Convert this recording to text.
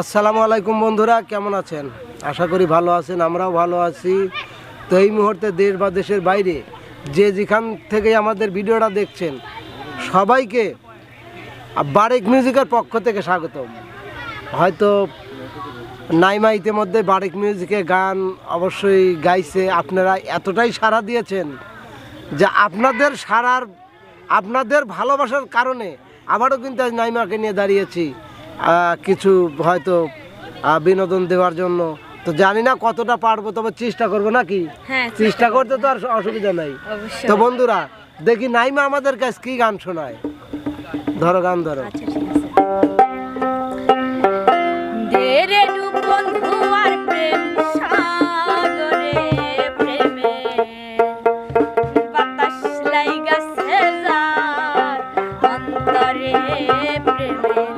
আসসালামু আলাইকুম বন্ধুরা, কেমন আছেন? আশা করি ভালো আছেন, আমরাও ভালো আছি। তো এই মুহূর্তে দেশ বা দেশের বাইরে যে যেখান থেকে আমাদের ভিডিওটা দেখছেন, সবাইকে বারেক মিউজিকের পক্ষ থেকে স্বাগতম। হয়তো নাইমা ইতিমধ্যে বারেক মিউজিকে গান অবশ্যই গাইছে। আপনারা এতটাই সাড়া দিয়েছেন যে আপনাদের সারার আপনাদের ভালোবাসার কারণে আবারও কিন্তু আজ নাইমাকে নিয়ে দাঁড়িয়েছি। কিছু হয়তো বিনোদন দেওয়ার জন্য। তো জানি না কতটা পারব তবে চেষ্টা করব নাকি? চেষ্টা করতে তো আর অসুবিধা নাই। তো বন্ধুরা দেখি নাইমা আমাদের কাছে কি গান শোনায়। ধরো গান ধরো। প্রেমে।